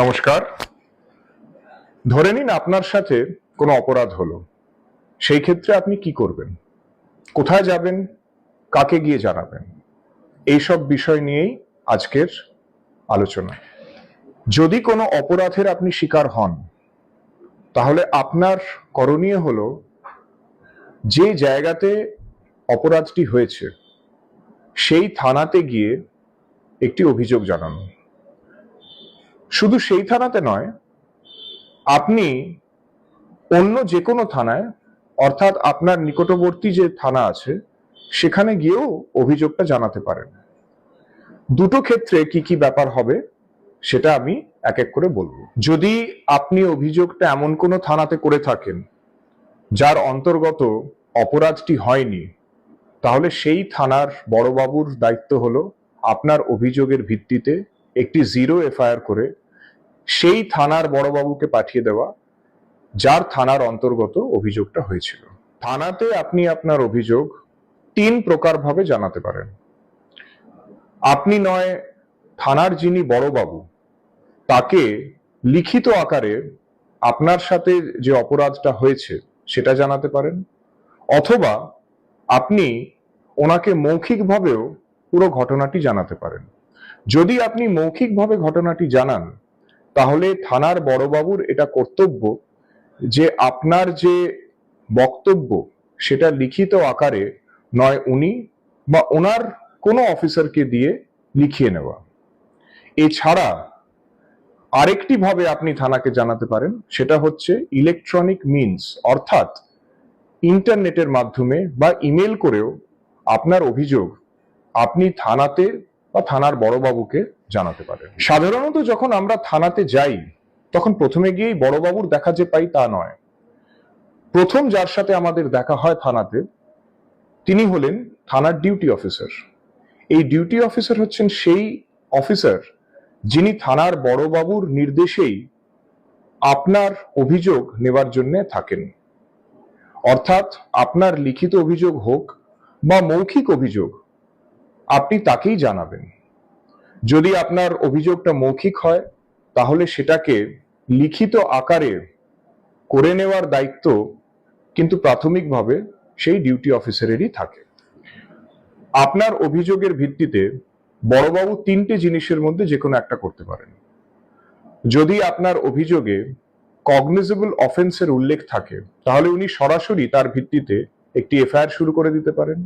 নমস্কার। ধরে নিন আপনার সাথে কোনো অপরাধ হলো। সেই ক্ষেত্রে আপনি কি করবেন? কোথায় যাবেন? কাকে গিয়ে জানাবেন? এইসব বিষয় নিয়েই আজকের আলোচনা। যদি কোনো অপরাধের আপনি শিকার হন, তাহলে আপনার করণীয় হলো যে জায়গাতে অপরাধটি হয়েছে, সেই থানাতে গিয়ে একটি অভিযোগ জানানো। শুধু সেই থানাতে নয়, আপনি অন্য যে কোনো থানায়, অর্থাৎ আপনার নিকটবর্তী যে থানা আছে, সেখানে গিয়েও অভিযোগটা জানাতে পারেন। দুটো ক্ষেত্রে কি কি ব্যাপার হবে, সেটা আমি এক এক করে বলব। যদি আপনি অভিযোগটা এমন কোনো থানাতে করে থাকেন, যার অন্তর্গত অপরাধটি হয়নি, তাহলে সেই থানার বড়বাবুর দায়িত্ব হলো আপনার অভিযোগের ভিত্তিতে একটি জিরো এফআইআর করে সেই থানার বড়বাবুকে পাঠিয়ে দেওয়া, যার থানার অন্তর্গত অভিযোগটা হয়েছিল। থানাতে আপনি আপনার অভিযোগ তিন প্রকারভাবে জানাতে পারেন। আপনি নয়, থানার যিনি বড়বাবু, তাকে লিখিত আকারে আপনার সাথে যে অপরাধটা হয়েছে সেটা জানাতে পারেন, অথবা আপনি ওনাকে মৌখিকভাবেও পুরো ঘটনাটি জানাতে পারেন। যদি আপনি মৌখিকভাবে ঘটনাটি জানান তাহলে থানার বড়বাবুর এটা কর্তব্য যে আপনার যে বক্তব্য সেটা লিখিত আকারে নয় উনি বা ওনার কোনো অফিসারকে দিয়ে লিখিয়ে নেওয়া। এছাড়া আরেকটি ভাবে আপনি থানাকে জানাতে পারেন, সেটা হচ্ছে ইলেকট্রনিক মিনস অর্থাৎ ইন্টারনেটের মাধ্যমে বা ইমেল করেও আপনার অভিযোগ আপনি থানাতে বা থানার বড়বাবুকে জানাতে পারেন সাধারণত যখন আমরা থানাতে যাই, তখন প্রথমে গিয়েই বড়বাবুর দেখা যে পাই তা নয়। প্রথম যার সাথে আমাদের দেখা হয় থানাতে, তিনি হলেন থানার ডিউটি অফিসার। এই ডিউটি অফিসার হচ্ছেন সেই অফিসার যিনি থানার বড়বাবুর নির্দেশেই আপনার অভিযোগ নেবার জন্য থাকেন। অর্থাৎ আপনার লিখিত অভিযোগ হোক বা মৌখিক অভিযোগ, আপনি তাকেই জানাবেন। যদি আপনার অভিযোগটা মৌখিক হয়, তাহলে সেটাকে লিখিত আকারে করে নেওয়ার দায়িত্ব কিন্তু প্রাথমিকভাবে সেই ডিউটি অফিসারেরই থাকে। আপনার অভিযোগের ভিত্তিতে বড়বাবু তিনটে জিনিসের মধ্যে যে কোনো একটা করতে পারেন। যদি আপনার অভিযোগে কগনিজেবল অফেন্সের উল্লেখ থাকে, তাহলে উনি সরাসরি তার ভিত্তিতে একটি এফআইআর শুরু করে দিতে পারেন।